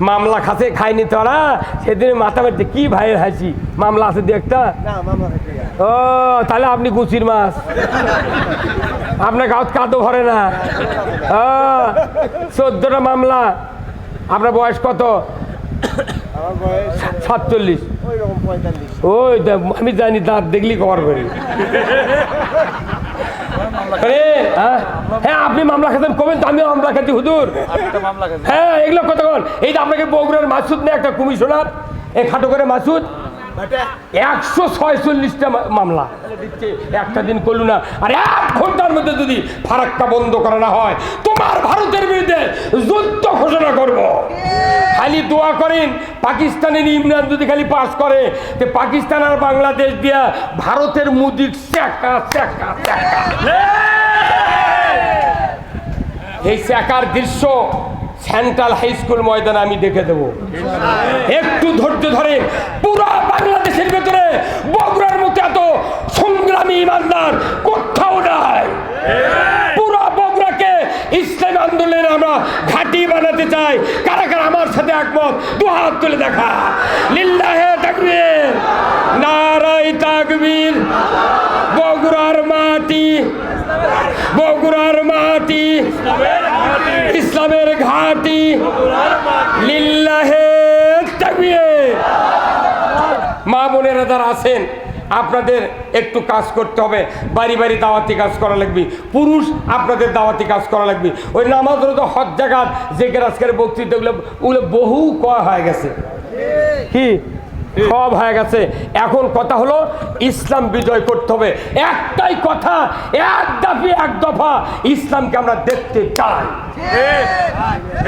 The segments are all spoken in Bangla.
মামলা খাসে খাইনি তোরা? সেদিন মাথা মারতে কি ভাইয়ের হাসি? মামলা আছে দু একটা? না মামলা থাকবে না। ও তাহলে আপনি গুচির মাছ। আপনার গাঁত কাদো ভরে না। চোদ্দটা মামলা। আপনার বয়স কত? সাতচল্লিশ। ওই আমি জানি দাঁত দেখলি কভার করি। হ্যাঁ? হ্যাঁ আপনি মামলা খেতেন কবেন তো আমিও মামলা খেতে হুদুর হ্যাঁ এগুলো বল এই যে আপনাকে বগুড়ার মাসুদ নেই একটা কমিশনার এই খাটো করে মাসুদ একশো ছয়চল্লিশটা মামলা। একটা দিন করলু না। আর এক ঘণ্টার মধ্যে যদি ফারাক্কা বন্ধ করা না হয় তোমার ভারতের বিরুদ্ধে যুদ্ধ ঘোষণা করব। খালি দোয়া করেন পাকিস্তানের ইমরান যদি খালি পাস করে তো পাকিস্তান আর বাংলাদেশ দিয়া ভারতের মুদির চ্যাকা চ্যাকা চ্যাকা। এই চ্যাকার দৃশ্য সেন্ট্রাল হাই স্কুল ময়দানে আমি দেখে দেবো। একটু ধৈর্য ধরে পুরো বাংলাদেশের ভেতরে বগুড়ার মতো এত সংগ্রামী ইমানদার কোথাও নাই। বগুড়াকে ইসলাম আন্দোলনে আমরা ঘাঁটি বানাতে চাই। কারা কারা আমার সাথে একমত, দু হাত তুলে দেখা। লিল্লাহে তাকবীর নারাই তাকবীর, বগুড়ার মাটি বগুড়ার মাটি, ইসলামের ঘাটি, লিল্লাহে তাকবীর। মা বোনেরা যারা আছেন আপনাদের একটু কাজ করতে হবে। বাড়ি বাড়ি দাওয়াতি কাজ করা লাগবে। পুরুষ আপনাদের দাওয়াতি কাজ করা লাগবে। ওই নামাজের তো হজ জাগাত যে আজকের বক্তৃতাগুলো ওগুলো বহু কয়া হয়ে গেছে। কি? সব হয়ে গেছে। এখন কথা হলো, ইসলাম বিজয় করতে হবে। একটাই কথা, এক দাফি, এক দফা ইসলামকে আমরা দেখতে চাই।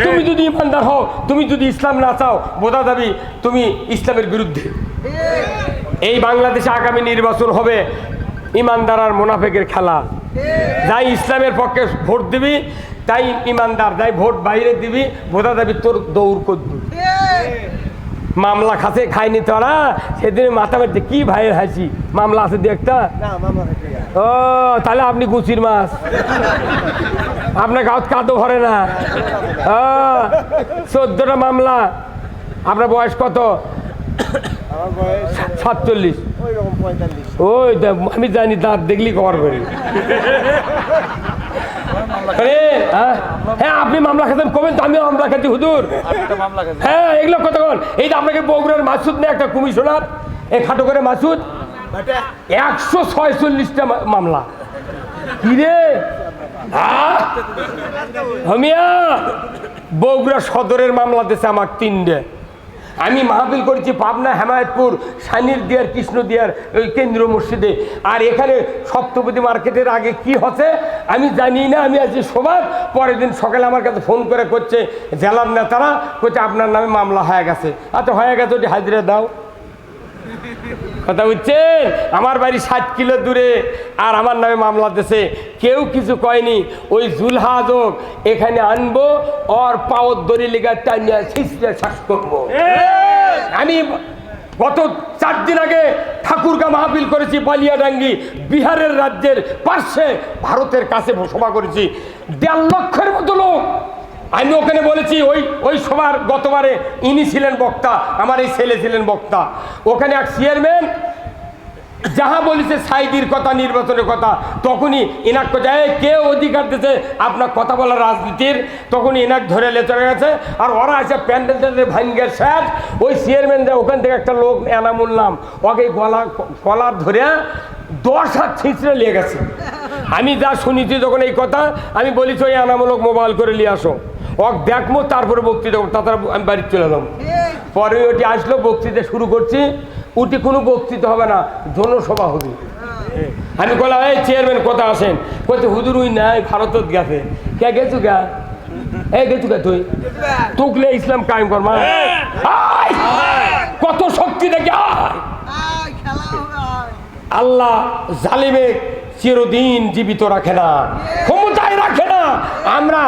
তুমি যদি ইমানদার হও, তুমি যদি ইসলাম না চাও, বোঝা যাবি তুমি ইসলামের বিরুদ্ধে। এই বাংলাদেশে আগামী নির্বাচন হবে ইমানদার আর মোনাফেকের খেলা। যাই ইসলামের পক্ষে ভোট দিবি তাই ইমানদার যাই ভোট বাইরে দিবি বোঝা যাবি তোর দৌড় করবি মামলা খাসে খাইনি তোরা সেদিন মাথা মারতে কি ভাইয়ের হাসি? মামলা আছে দু একটা। ও তাহলে আপনি গুচির মাছ। আপনার গাঁত কাদো ভরে না। চোদ্দটা মামলা। আপনার বয়স কত? সাতচল্লিশ। ওই আমি জানি দাঁত দেখলি কভার করি। হ্যাঁ? হ্যাঁ আপনি মামলা খেতেন, কবেন তো আমিও মামলা খেতে হুদুর হ্যাঁ এগুলো কথা বল। এই যে আপনাকে বগুড়ার মাসুদ নেই একটা কমিশনার, এই খাটো করে মাসুদ, একশো ছয়চল্লিশটা মামলা। কি রে? আহ? বগুড়া সদরের মামলা দিয়েছে আমার তিনটে। আমি মাহফিল করেছি পাবনা, হেমায়তপুর, সানির দিয়ার, কৃষ্ণ দিয়ার ওই কেন্দ্র মসজিদে। আর এখানে সপ্তপতি মার্কেটের আগে কি হচ্ছে? আমি জানি না, আমি আজকে সবার পরের দিন সকালে আমার কাছে ফোন করে করছে জেলার নেতারা করছে আপনার নামে মামলা হয়ে গেছে। আচ্ছা হয়ে গেছে, ওটি হাজিরা দাও। কথা বুঝছেন? আমার বাড়ি ষাট কিলো দূরে আর আমার নামে মামলা দিছে। কেউ কিছু কয়নি। ওই জুলহাজক এখানে আনব ওর পাওয়ার দড়ি লেগা টানিয়া ছিঁচড়ে শ্বাস করব। আমি গত চার দিন আগে ঠাকুরগা মাহফিল করেছি বালিয়াডাঙ্গি বিহারের রাজ্যের পার্শ্বে ভারতের কাছে সভা করেছি। দেড় লক্ষের মতো লোক আমি ওখানে বলেছি, ওই ওই সবার গতবারে ইনি ছিলেন বক্তা, আমার এই ছেলে ছিলেন বক্তা। ওখানে এক চেয়ারম্যান, যাহা বলেছে সাইদির কথা, নির্বাচনের কথা, তখনই এনাক যায় কে অধিকার দিতে আপনার কথা বলার রাজনীতির? তখনই এনাক ধরে লে চলে গেছে, আর ওরা আছে প্যান্ডেল ভাঙ্গের স্যার, ওই চেয়ারম্যান যায় ওখান থেকে একটা লোক এনামুল নাম ওকে গলা কলার ধরে দশ হাত ছিঁচড়ে নিয়ে গেছে। আমি যা শুনেছি যখন এই কথা, আমি বলেছি, ওই এনামূলক মোবাইল করে নিয়ে আসো। ওক দেখব তারপরে বক্তৃতা করব। তাছাড়া আমি বাড়ি চলে এলাম। পরে ওটি আসলো বক্তৃতা শুরু করছি। উঠি কোনো বক্তৃতা হবে না জনসভা হবে। আমি বললাম এই চেয়ারম্যান কথা আসেন বলছে হুদুর উই নাই ভারতত গেছে। কে গেছু গা? এই গেছু গা তুই। তুকলে ইসলাম কায়েম কর মা। কত শক্তি দেখে আল্লাহ জালিমে চিরদিন জীবিত রাখে না। ক্ষমতায় রাখে না। আমরা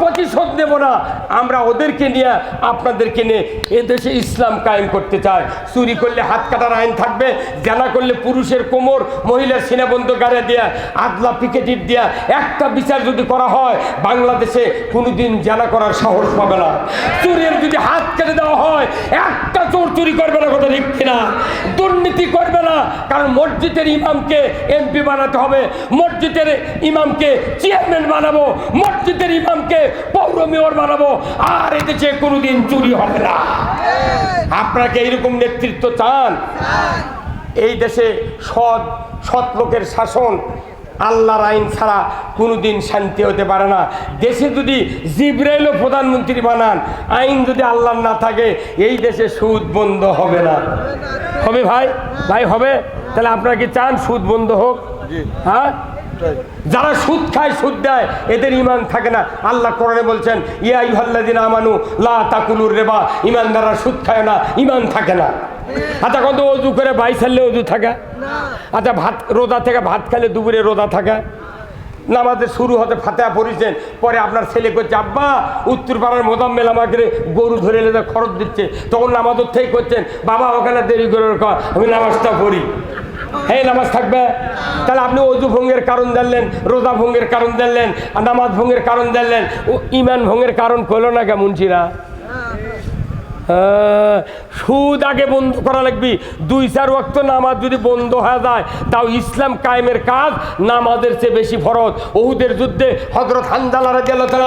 প্রতিশোধ নেব না। আমরা ওদেরকে নিয়ে, আপনাদেরকে নিয়ে এদেশে ইসলাম কায়েম করতে চাই। চুরি করলে হাত কাটার আইন থাকবে, জানা করলে পুরুষের কোমর মহিলার সিনেবন্ধ গাড়ে দেয়া, আদলা পিকেটির দেয়া একটা বিচার যদি করা হয়, বাংলাদেশে কোনোদিন জানা করার সাহস পাবে না। চুরির যদি হাত কেটে দেওয়া হয়, একটা চোর চুরি করবে না কথা ঠিক কিনা? দুর্নীতি করবে না, কারণ মসজিদের ইমামকে এমপি বানাতে হবে, মসজিদের ইমামকে চেয়ারম্যান বানাবো, মসজিদের ইমামকে পৌর মেয়র বানাবো আর এদেশে কোনোদিন চুরি হবে না। আপনাকে এইরকম নেতৃত্ব চান? এই দেশে সৎ সৎ লোকের শাসন আল্লাহর আইন ছাড়া কোনোদিন শান্তি হতে পারে না। দেশে যদি জিব্রাইলও প্রধানমন্ত্রী বানান আইন যদি আল্লাহর না থাকে এই দেশে সুদ বন্ধ হবে না। হবে ভাই? ভাই হবে? তাহলে আপনারা কি চান সুদ বন্ধ হোক? হ্যাঁ? যারা সুদ খায়, সুদ দেয়, এদের ইমান থাকে না। আল্লাহ কোরআনে বলছেন, ইয়া ইহাল্লাদিন আমানু, লা তাকুলুর রেবা। ইমানদাররা সুদ খায় না ইমান থাকে না। আচ্ছা কত অজু করে বাই ছাড়লে অজু থাকে? আচ্ছা ভাত রোদা থেকে ভাত খেলে দুপুরে রোদা থাকে? নামাজে শুরু হতে ফাতেহা পড়েছেন, পরে আপনার ছেলে করছে, আব্বা উত্তর পাড়ার মোদাম্মেল আমাকে গরু ধরে এলে খরচ দিচ্ছে। তখন নামাজ থেকে করছেন, বাবা, ওখানে দেরি করে আমি নামাজটা পড়ি। হ্যাঁ নামাজ থাকবে। তাহলে আপনি অজু ভঙ্গের কারণ জানলেন রোজা ভঙ্গের কারণ জানলেন নামাজ ভঙ্গের কারণ জানলেন। ও ইমান ভঙ্গের কারণ করল না কেমন হ্যাঁ, সুদ আগে বন্ধ করা লাগবে। দুই চার ওয়াক্ত নামাজ যদি বন্ধ হয়ে যায়, তাও ইসলাম কায়েমের কাজ, নামাজের চেয়ে বেশি ফরজ। ওহুদের যুদ্ধে হজরত হানজালা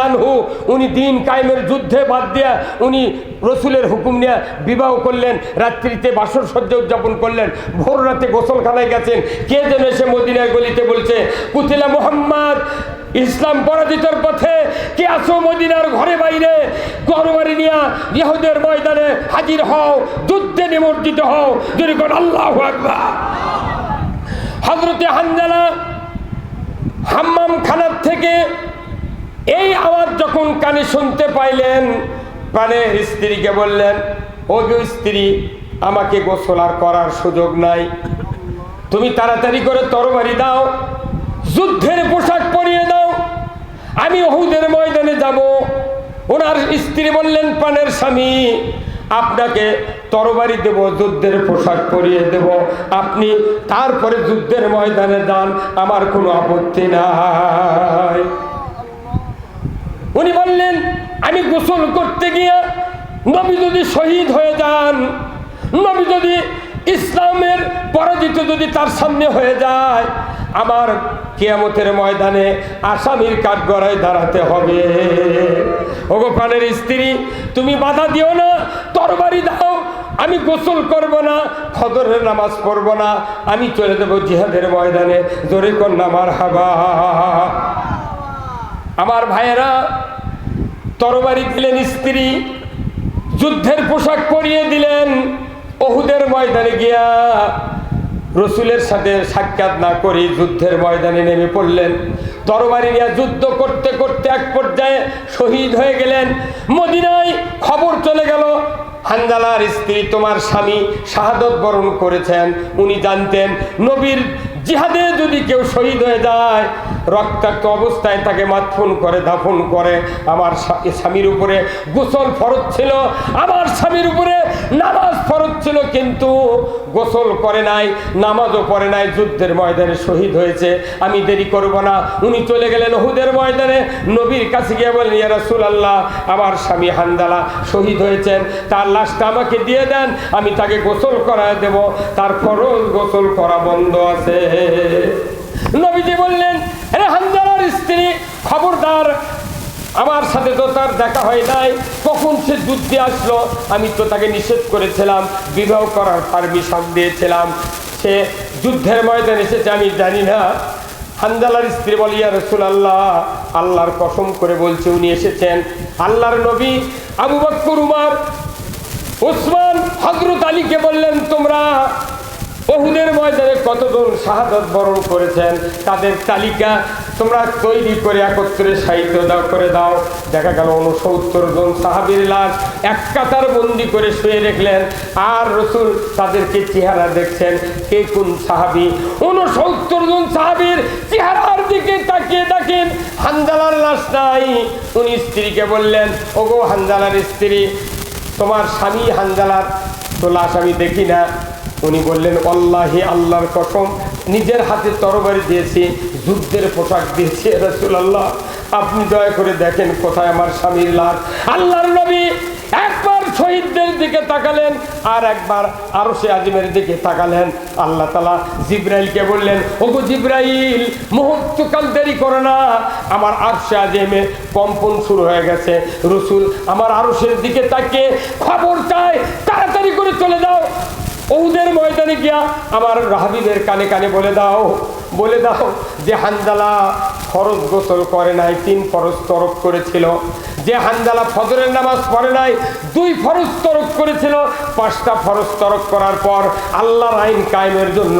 আনহু, উনি দিন কায়েমের যুদ্ধে বাদ দিয়ে উনি রসুলের হুকুম নিয়ে বিবাহ করলেন, রাত্রিতে বাসর সজ্জা উদযাপন করলেন, ভোর রাতে গোসলখানায় গেছেন। কে যেন এসে মদিনায় গলিতে বলছে, কুতিলা মোহাম্মদ ইসলাম পরাজিতর পথে কে আসো মদিনার ঘরে বাইরে? গরবারি নিয়া ইহুদের ময়দানে হাজির হও, যুদ্ধে নিমজ্জিত হও। যদি কোন আল্লাহ হজরতে হানজালা হাম্মাম খানার থেকে এই আওয়াজ যখন কানে শুনতে পাইলেন প্রাণের স্ত্রীকে বললেন, ও স্ত্রী, আমাকে গোসল আর করার সুযোগ নাই। তুমি তাড়াতাড়ি করে তরবারি দাও, যুদ্ধের পোশাক পরিয়ে দাও আমি ওহুদের ময়দানে যাব। ওনার স্ত্রী বললেন পানের স্বামী, আপনাকে তরবারি দেব, যুদ্ধের পোশাক পরিয়ে দেব। আপনি তারপরে যুদ্ধের ময়দানে যান, আমার কোনো আপত্তি নাই। উনি বললেন, আমি গোসল করতে গিয়ে নবী যদি শহীদ হয়ে যান, নবী যদি ইসলামের পরাজিত যদি তার সামনে হয়ে যায়, আমার কিয়ামতের ময়দানে আসামির কাঠগড়ায় দাঁড়াতে হবে। প্রাণের স্ত্রী, তুমি বাধা দিও না, তরবারি দাও, আমি গোসল করব না ফদরের নামাজ পড়ব না, আমি চলে দেবো জিহাদের ময়দানে। জোরে কন্যা আমার হাবা আমার ভাইয়েরা, তরবারি দিলেন স্ত্রী, যুদ্ধের পোশাক পরিয়ে দিলেন। ওহুদের ময়দানে গিয়া রসুলের সাথে সাক্ষাৎ না করে যুদ্ধের ময়দানে নেমে পড়লেন। তরবারি নিয়ে যুদ্ধ করতে করতে এক পর্যায়ে শহীদ হয়ে গেলেন। মদিনায় খবর চলে গেল হানজালার স্ত্রী তোমার স্বামী শাহাদত বরণ করেছেন, উনি জানতেন নবীর জিহাদে যদি কেউ শহীদ হয়ে যায়, রক্তাক্ত অবস্থায় তাকে মাতফুন করে, দাফন করে, আমার স্বামীর উপরে গোসল ফরজ ছিল, আমার স্বামীর উপরে নামাজ ফরজ ছিল কিন্তু গোসল করে নাই, নামাজও পড়ে নাই, যুদ্ধের ময়দানে শহীদ হয়েছে। আমি দেরি করব না। উনি চলে গেলেন ওহুদের ময়দানে। নবীর কাছে গিয়ে বলেন ইয়া রাসূলুল্লাহ, আমার স্বামী হানদালা শহীদ হয়েছেন। তার লাশটা আমাকে দিয়ে দেন, আমি তাকে গোসল করায় দেব। তার ফরজ গোসল করা বন্ধ আছে। নবীজি বললেন আরে হানজালার স্ত্রী খবরদার আমার সাথে তো তার দেখা হয় নাই। কখন সে যুদ্ধে আসলো? আমি তো তাকে নিষেধ করেছিলাম, বিবাহ করার পারমিশন দিয়েছিলাম। সে যুদ্ধের ময়দানে এসেছে, আমি জানি না। হানজালার স্ত্রী বলি, ইয়া রসুল আল্লাহ আল্লাহর কসম করে বলছে, উনি এসেছেন। আল্লাহর নবী আবু বক্কর উমার ওসমান হজরত আলীকে বললেন, তোমরা ওহুদের ময়দানে কতজন শাহাদত বরণ করেছেন, তাদের তালিকা তোমরা তৈরি করে একত্রে সাহিত্য দাও, করে দাও। দেখা গেল উনসত্তর জন সাহাবির লাশ, এক কাতার বন্দি করে শুয়ে রেখলেন আর রসুল তাদেরকে চেহারা দেখছেন, কে কোন সাহাবি? উনসত্তর জন সাহাবির চেহারার দিকে তাকিয়ে দেখেন হানজালার লাশ নাই। উনি স্ত্রীকে বললেন, ওগো হানজালার স্ত্রী, তোমার স্বামী হানজালার তো লাশ আমি দেখি না। উনি বললেন অল্লাহি আল্লাহর কসম, নিজের হাতে তরবারি দিয়েছি, যুদ্ধের পোশাক দিয়েছি রসুল আল্লাহ আপনি দয়া করে দেখেন কোথায় আমার স্বামীর লাশ। আল্লাহর নবী একবার শহীদদের দিকে তাকালেন, আর একবার আরও সে আজিমের দিকে তাকালেন। আল্লাহ তালা জিব্রাইলকে বললেন, ওগো জিব্রাইল, মুহূর্তকাল দেরি করো না। আমার আরশে আজিমে কম্পন শুরু হয়ে গেছে। রসুল আমার আরশের দিকে তাকিয়ে খবর চাই তাড়াতাড়ি করে চলে যাও। ওদের ময়দানে গিয়া আমার রাহাবিদের কানে কানে বলে দাও বলে দাও যে হানজালা ফরজ গোসল করে নাই, তিন ফরজ তরফ করেছিল। যে হানজালা ফজরের নামাজ পড়ে নাই, দুই ফরজ তরক করেছিল। পাঁচটা ফরজ তরক করার পর আল্লাহর আইন কায়েমের জন্য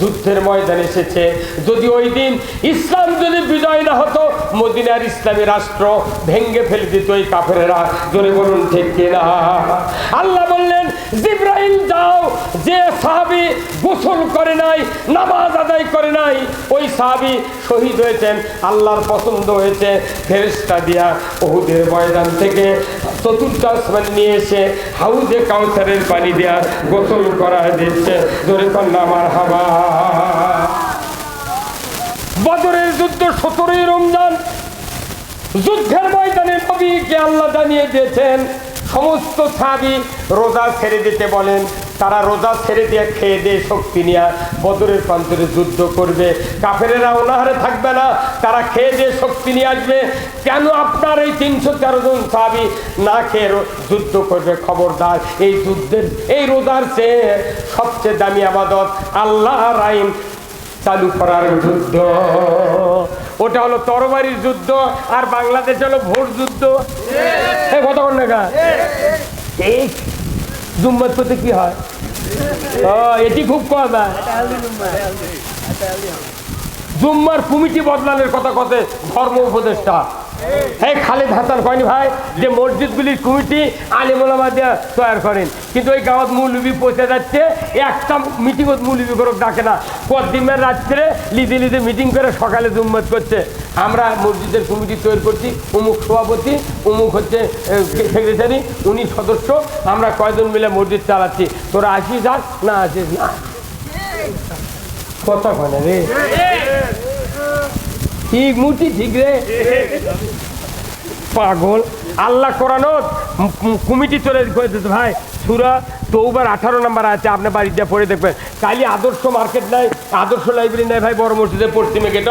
যুদ্ধের ময়দানে এসেছে। যদি ওই দিন ইসলাম যদি বিজয় না হতো, মদিনার ইসলামী রাষ্ট্র ভেঙ্গে ফেলে দিত ওই কাফেরেরা। জোরে বলুন, ঠিক কিনা আল্লাহ বললেন, জিব্রাইল যাও, যে সাহাবি গোসল করে নাই, নামাজ আদায় করে নাই, ওই সাহাবি শহীদ হয়েছেন, আল্লাহর পছন্দ হয়েছে ফেরেস্তা দিয়া ওহুদের ময়দান থেকে চতুর্থ আসমান নিয়ে এসে হাউজে কাউসারের পানি দেওয়া গোসল করা দিচ্ছে জোরে কন্যা আমার হাবা বদরের যুদ্ধ সতেরোই রমজান। যুদ্ধের ময়দানে নবীকে আল্লাহ জানিয়ে দিয়েছেন, সমস্ত সাবি রোজা ছেড়ে দিতে বলেন। তারা রোজা ছেড়ে দিয়ে খেয়ে দিয়ে শক্তি নিয়ে বদরের প্রান্তরে যুদ্ধ করবে। কাফেরেরা অনাহারে থাকবে না, তারা খেয়ে দিয়ে শক্তি নিয়ে আসবে। কেন আপনার এই তিনশো তেরো জন সাবি না খেয়ে যুদ্ধ করবে? খবরদার, এই যুদ্ধের, এই রোজার চেয়ে সবচেয়ে দামি আবাদত আল্লাহর আইন চালু করার যুদ্ধ। ওটা হলো তরবারির যুদ্ধ, আর বাংলাদেশ হলো ভোট যুদ্ধ। কথা জুম্মত করতে কি হয়? ও, এটি খুব কম জুম্মার কমিটি বদলানোর কথা কথে ধর্ম উপদেষ্টা। এই খালেদ হাসান কয়নি ভাই যে মসজিদগুলির কমিটি আলিমুলামা দিয়ে তৈরি করেন কিন্তু ওই গাঁৱত মৌলবি পৌঁছে যাচ্ছে একটা মিটিংত মৌলবি করে ডাকে না। কদিনের রাত্রে লিজে লিজে মিটিং করে সকালে জুম্মত করছে। আমরা মসজিদের কমিটি তৈরি করছি অমুক সভাপতি অমুক হচ্ছে সেক্রেটারি উনি সদস্য, আমরা কয়জন মিলে মসজিদ চালাচ্ছি। তোরা আসিস আস না আসিস না। কথা কনে রে। ঠিক মুটি ঠিক রে। পাগল। আল্লাহ কোরআনত কমিটি চলে করেছে ভাই, সুরা তৌবার আঠারো নাম্বার আছে আপনার বাড়িতে পড়ে দেখবেন। কালি আদর্শ মার্কেট নাই, আদর্শ লাইব্রেরি নাই, ভাই, বড় মসজিদের পশ্চিমে গেট।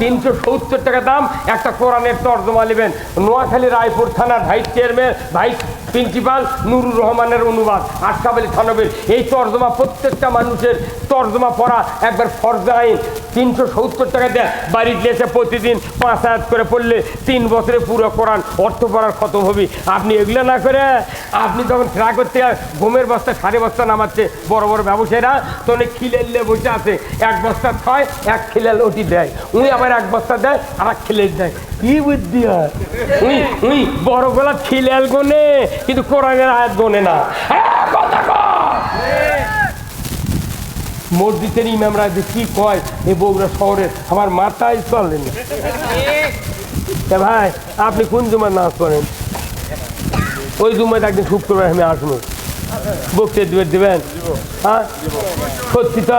তিনশো সত্তর টাকা দাম, একটা কোরআনের তর্জমা নেবেন। নোয়াখালী রায়পুর থানার vice chairman, vice principal Nurur রহমানের অনুবাদ আটকাবালি থানবের। এই তর্জমা প্রত্যেকটা মানুষের তর্জমা পড়া একবার ফর্জা আইন। তিনশো সত্তর টাকা দেয় বাড়িতে এসে প্রতিদিন পাঁচ হাজার করে পড়লে তিন বছরে পুরো কোরআন অর্থ পড়ার খতম হবি? আপনি এগুলো না করে আপনি তখন ট্রাক করতে গমের বস্তা, সাড়ে বস্তা নামাচ্ছে বড় বড় ব্যবসায়ীরা, তো অনেক খিলেলে বসে আছে। এক বস্তা ছয় এক খিলেল ওটি দেয়। উনি আবার এক বস্তা দেয় আর এক খিলেল দেয়। কি বুদ্ধি হয়? উনি উনি বড় গলা খিলেল গোনে, কিন্তু কোরআনের আয়াত গোনে না। হ্যাঁ। মসজিদের ইমামরা যে কি কয় এই বগুড়া শহরের আমার মাথায় চলে না। তা ভাই, আপনি কোন জুমার নাচ করেন ওই জুমায় একদিন খুব করবেন আমি আসব বকতে দিবে দিবেন হ্যাঁ? সত্যি তো?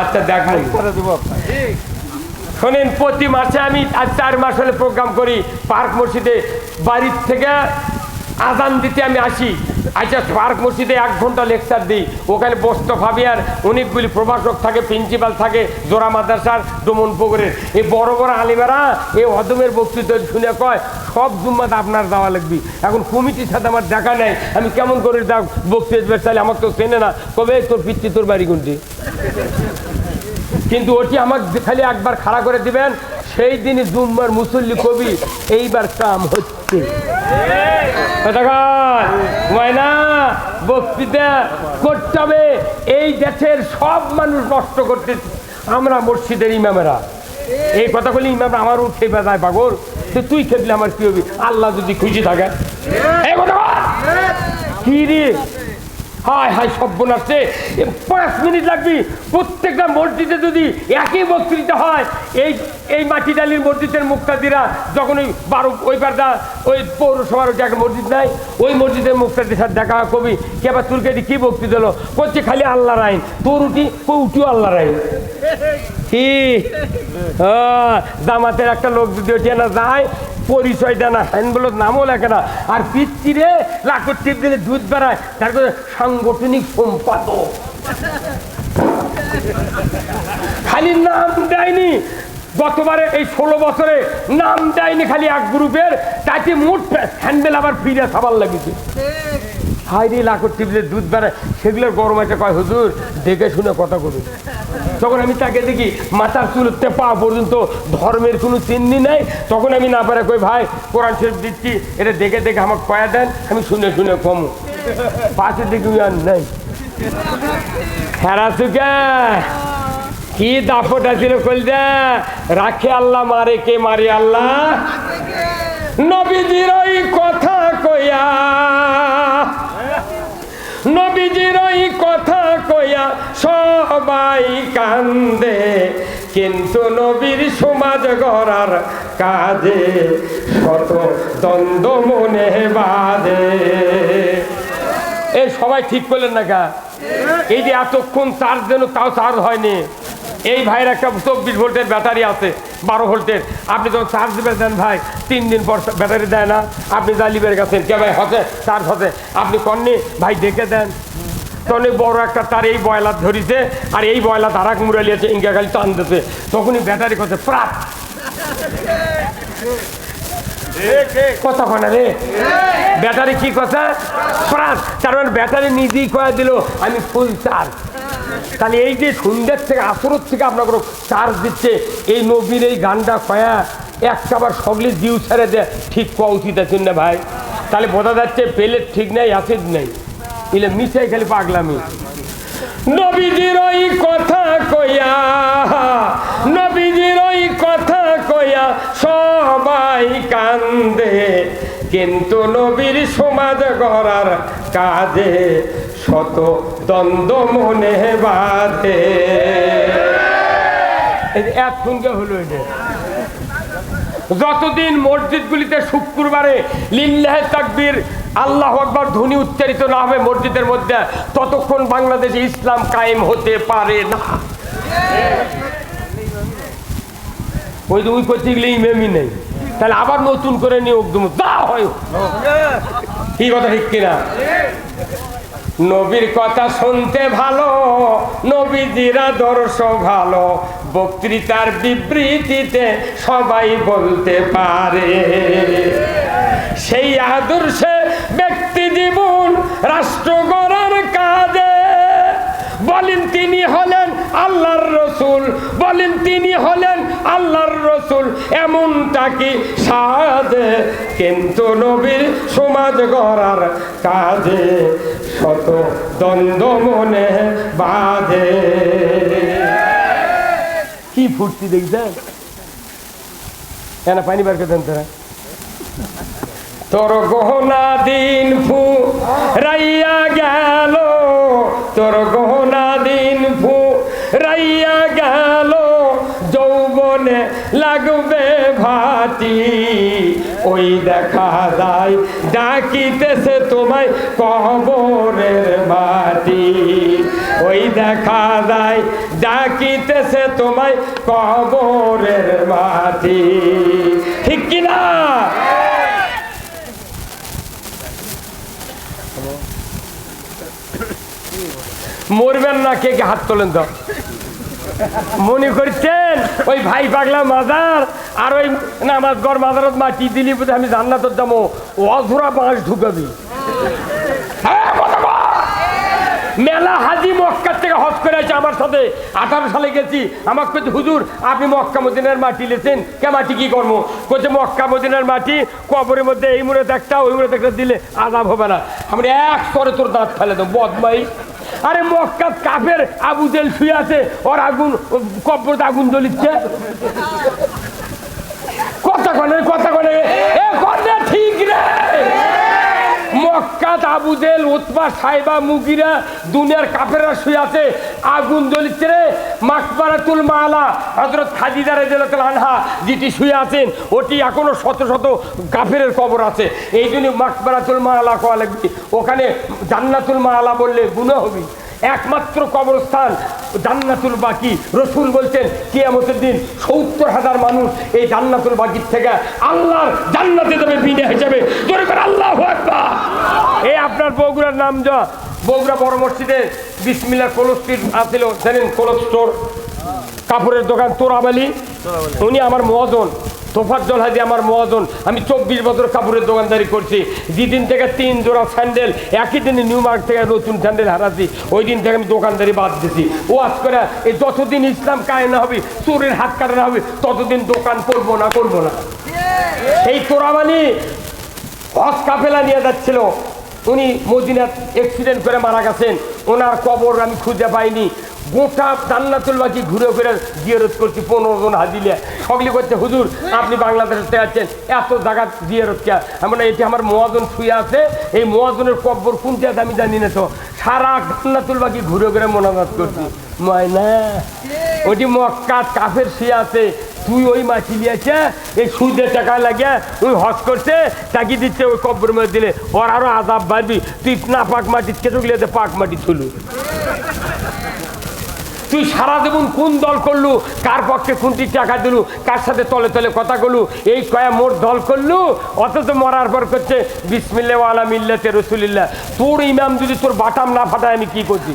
আচ্ছা দেখবেন শোনেন, প্রতি মাসে আমি আর চার মাস হলে প্রোগ্রাম করি, পার্ক মসজিদে, বাড়ির থেকে আজান দিতে আমি আসি। আচ্ছা পার্ক মসজিদে এক ঘণ্টা লেকচার দিই। ওখানে বস্ত ফাবিয়ার অনেকগুলি প্রভাষক থাকে, প্রিন্সিপাল থাকে, জোড়া মাদ্রাসার দমন পুকুরের। এই বড় বড় আলিমেরা এই অদমের বক্তৃতা শুনে কয়, সব জুম্মাত আপনার দেওয়া লাগবে। এখন কমিটির সাথে আমার দেখা নেই। আমি কেমন করে দেখ বক্তৃতা চাইলে আমাকে তো চেনে না। কবে তোর পিচ্ছি তোর বাড়ি কোনটি? কিন্তু ওটি আমাকে খালি একবার খাড়া করে দিবেন সেই দিনই জুম্মার মুসল্লি কবি এইবার কাম হচ্ছে। বক্তৃতা করতে হবে। এই দেশের সব মানুষ নষ্ট করতে আমরা মসজিদের ইমামেরা। এই কথাগুলি ইমাম আমার উঠে বেজায় পাগল। তুই খেপলে আমার কি হবি? আল্লাহ যদি খুশি থাকে। কি রে? হায় হায় সব্যনাশে পাঁচ মিনিট লাগবে। প্রত্যেকটা মসজিদে যদি একই বক্তৃতা হয়, এই এই মাটি ডালির মসজিদের মুক্তাদিরা যখন ওই বারো, ওই পারটা ওই পৌরসভার যে একটা মসজিদ নাই, ওই মসজিদের মুক্তাদির সাথে দেখা কবি কে আবার তোর কাছে কি বক্তৃতা হলো করছে খালি আল্লাহর আইন তোর উঠি ও উঠিও আল্লাহর আইন কি একটা লোক যদি ওঠে না যায় পরিচয় দেয় না হ্যান্ডবল নামও লেখে না। আর পিচ্ছি লাখো টিপ দিলে দুধ বেড়ায় তারপরে সাংগঠনিক সম্পাদক। খালি নাম দেয়নি। গতবারে এই ষোলো বছরে নাম দেয়নি খালি এক গ্রুপের, তাতে মোট হ্যান্ডেল আবার ফিরে সাবার লাগিয়েছে হাই রে লাখর টিপলে দুধ বেড়ায় সেগুলোর গরম আছে, কয়, হুজুর, দেখে শুনে কথা করুন তখন আমি তাকে দেখি, মাথার চুলতে পা পর্যন্ত ধর্মের কোনো চিহ্নি নেই। তখন আমি না পারে কই, ভাই, কোরআন শরীফ দিচ্ছি, এটা দেখে দেখে আমাকে কয়া দেন, আমি শুনে শুনে কমু। পাশে দেখি আর নেই। হেরা চুকে কি? দাপটা ছিল কলজা রাখে আল্লাহ, মারে কে মারে আল্লাহ? নবীজির ওই কথা কইয়া নবীজির ওই কথা কইয়া সবাই কান্দে। কিন্তু নবীর সমাজ গড়ার কাজে শত দ্বন্দ্ব মনে বাঁধে। এই সবাই ঠিক করলেন না কা এই যে এতক্ষণ চার্জ যেন তাও চার্জ হয়নি। এই ভাইয়ের একটা চব্বিশ ভোল্টের ব্যাটারি আছে। বারো ভোল্টের আপনি যখন চার্জ দেন ভাই, তিন দিন পর ব্যাটারি দেয় না। আপনি জালিবের গেছেন কে ভাই, হতে চার্জ হতে। আপনি কননি? ভাই ডেকে দেন। তখন বড় একটা তার এই বয়লার ধরিছে, আর এই বয়লার তারাক মুরালিয়েছে ইঙ্গা খালি টান দিতে তখনই ব্যাটারি করছে প্রাপ কথা ব্যাটারি কি কথা প্রাণ তার মানে ব্যাটারি নিজেই কয়ে দিল, আমি ফুল চার্জ তাহলে এই যে সন্ধ্যের থেকে, আসরের থেকে আপনার কোনো চার্জ দিচ্ছে, এই নবীর এই গানটা কয়া একটা আবার সগলি জিউ ছেড়ে দেয় ঠিক কোয়া উচিত আছে না ভাই? তাহলে বোঝা যাচ্ছে পেলের ঠিক নেই অ্যাসিড নেই। এলে মিশাই খালি পাগলামি। নবীজির ওই কথা কইয়া নবীজির ওই কথা কইয়া সবাই কান্দে। কিন্তু নবীর সমাজ গড়ার কাজে শত দ্বন্দ্ব মনে বাঁধে। এক সঙ্গে হলো এটা। যতদিন মসজিদগুলিতে শুক্রবারে লিল্লাহ তাকবীর আল্লাহ আকবর ধ্বনি উচ্চারিত না হবে মসজিদের মধ্যে ততক্ষণ বাংলাদেশে ইসলাম কায়েম হতে পারে না। ওই যে ওই করতে গেলে ইমেমই নেই। তাহলে আবার নতুন করে নিয়োগ দেবো। যা হয়। কি কথা ঠিক কিনা? নবীর কথা শুনতে ভালো, নবীজির আদর্শ ভালো, বক্তৃতার বিবৃতিতে সবাই বলতে পারে। সেই আদর্শে ব্যক্তি জীবন রাষ্ট্র গড়ার কাজে। বলেন তিনি হলেন আল্লাহর রসুল বলেন, তিনি হলেন আল্লাহর রসুল। এমনটা কি সাজে কিন্তু নবীর সমাজ গড়ার কাজে শত দ্বন্দ্ব মনে বাঁধে। কি ফুর্তি দেখছেন? কেন পানি বার করে দেন তারা। তোর গহনা দিন ফু, রাইয়া গেল, তোর গহনা লাগবে ভাতি, ওই দেখা যায়, ডাকিতেছে তোমায় কবরের মাটি। ওই দেখা যায়, ডাকিতেছে তোমায় কবরের মাটি। ঠিক কিনা মরবেন না, কে কে হাত তোলেন তো? মনে করছেন? ওই ভাই পাগলা মাজার আর ওই নামাজ গড় মাজারত মাটি দিলি বোধহয় আমি জান্নাত যাব। অধুরা বাঁশ ঢুকাবি। মেলা হাজি মক্কার থেকে হজ করে আছে আমার সাথে আঠারো সালে গেছি। আমাকে বলছে হুজুর, আপনি মক্কা মদিনার মাটি লেছেন। কে মাটি কি করব? বলছে মক্কা মদিনার মাটি কবরের মধ্যে এই মুড়ে একটা, ওই মুড়ে একটা দিলে আজাব হবে না। আমরা এক স্তরে তোর দাঁত ফেলে দেবো বদমাই আরে মক্কাত কাপের আবু জেল শুয়ে আছে, ওর আগুন কব্বর আগুন জ্বলিচ্ছে। কথা কনে কথা কনে এ কথা ঠিক রে। মক্কাত আবুজেল উৎপা সাইবা, মুগিরা দুনিয়ার কাফেরা শুয়ে আছে। আগুন জ্বলিচ্ছে রে। মাকবারাতুল মালা। হজরত খাদিজা রেজালাতুল আনহা যেটি শুয়ে আছেন, ওটি এখনও শত শত কাফের কবর আছে। এই জন্য মাকবারাতুল মালা কোয়া ওখানে জান্নাতুল মালা বললে গুণ হবি। একমাত্র কবরস্থান জান্নাতুল বাকি। রসুল বলছেন, কিয়ামতের দিন সত্তর হাজার মানুষ এই জান্নাতুল বাকির থেকে আল্লাহর জান্নাতে দেবে বিনে হিসেবে। আল্লাহ এই আপনার বগুড়ার নাম যা? বগুড়া বড় মসজিদে বিসমিল্লা কোলো স্ট্রিট আছিল, জানেন কোলো স্টোর কাপড়ের দোকান তোরাবালি। উনি আমার মহাজন। তোফাজ্জল হাজি আমার মহাজন, আমি চব্বিশ বছর কাপড়ের দোকানদারি করছি। যেদিন থেকে তিন জোড়া স্যান্ডেল, একই দিনে নিউ মার্কেট থেকে নতুন স্যান্ডেল হারাচ্ছি, ওই দিন থেকে আমি দোকানদারি বাদ দিছি। ও আজ করে, এই যতদিন ইসলাম কায়ে না হবে, চোরের হাত কাটা না হবে, ততদিন দোকান করব না করব না। এই তোরাবালি হজ কাফেলা নিয়ে যাচ্ছিল। উনি মদিনার অ্যাক্সিডেন্ট করে মারা গেছেন। ওনার কবর আমি খুঁজে পাইনি। গোটা জান্নাতুল বাকি ঘুরে ফিরে জিয়ারত করছি, পনেরো জন হাজিলে সকলে করছে হুজুর, আপনি বাংলাদেশে আছেন, এত জায়গা জিয়ারত কে এমন এটি আমার মহাজন শুয়ে আছে, এই মহাজনের কব্বর কোনটা আছে আমি জানি না তো। সারা জান্নাতুল বাকি ঘুরে ঘুরে মনাজাত করছি। ময়না, ওটি মক্কাত কাফের শুয়ে আছে, তুই ওই মাছি নিয়েছে এই সুদের টাকা লাগে ওই হজ করছে তাকে দিচ্ছে ওই কব্বর মধ্যে দিলে ওর আরও আজাব বাড়বি, তুই না পাক মাটি কেটে পাক মাটি তুলু। তুই সারা জীবন কোন দল করলু? কার পক্ষে কোনটি টাকা দিলু? কার সাথে তলে তলে কথা করলু এই কয়া মোর দল করলু? অথচ মরার পর করছে বিসমিল্লা ওয়ালা মিল্লাতে রসুলিল্লাহ। তোর ইমাম যদি তোর বাটাম না ফাটায়, আমি কি করছি?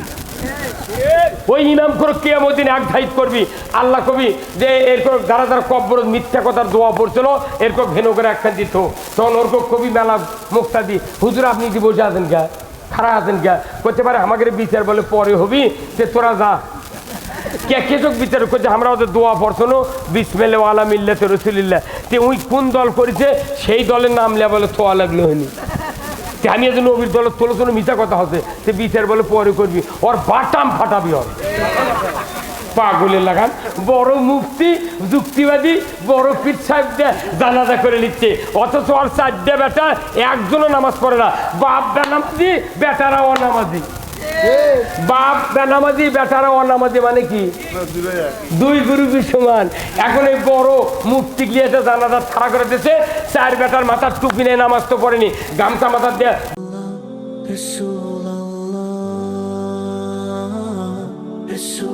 ওই ইমাম করে কেমন দিন এক ধাইত করবি। আল্লাহ কবি যে এরকম যারা যারা কব্বর মিথ্যা কথার দোয়া পড়ছিল, এরকম ভেনো করে একখান দিত। তখন ওরকম কবি মেলা মুক্তা দি হুজুর, আপনি কি বসে আছেন গা খারাপ আছেন গা করতে পারে, আমাকে বিচার বলে পরে হবি যে তোরা যা। কে কেচক বিচার করছে? আমরা ওদের দোয়া পড়ছনো। বিসমেলে ওয়ালা মিল্লাতে রসুলিল্লাহ তে ওই কোন দল করেছে? সেই দলের নাম লেয়া বলে থোয়া লাগল হয়নি। তে আমি এত নবীর দলের তোলো তোলো মিথ্যা কথা হচ্ছে। সে বিচার বলে পরে করবি। ওর বাটাম ফাটাবি ওর। পাগলে লাগান বড় মুক্তি যুক্তিবাদী, বড় পীর সাহেব জানাজা করে নিচ্ছে। অথচ ওর চারটে বেটা একজনও নামাজ পড়ে না। বাপ বেনামাজি বেটারা অনামাজি। বাপ বেনামাজি বেটারা অনামাজি মানে কি? দুই গুরু সমান। এখন এই বড় মুক্তি গিয়েছে জানাজার ছাড়া করে দিয়েছে চার বেটার মাথার টুপি নেই নামাজ তো পড়েনি, গামছা মাথার দেয়া رسول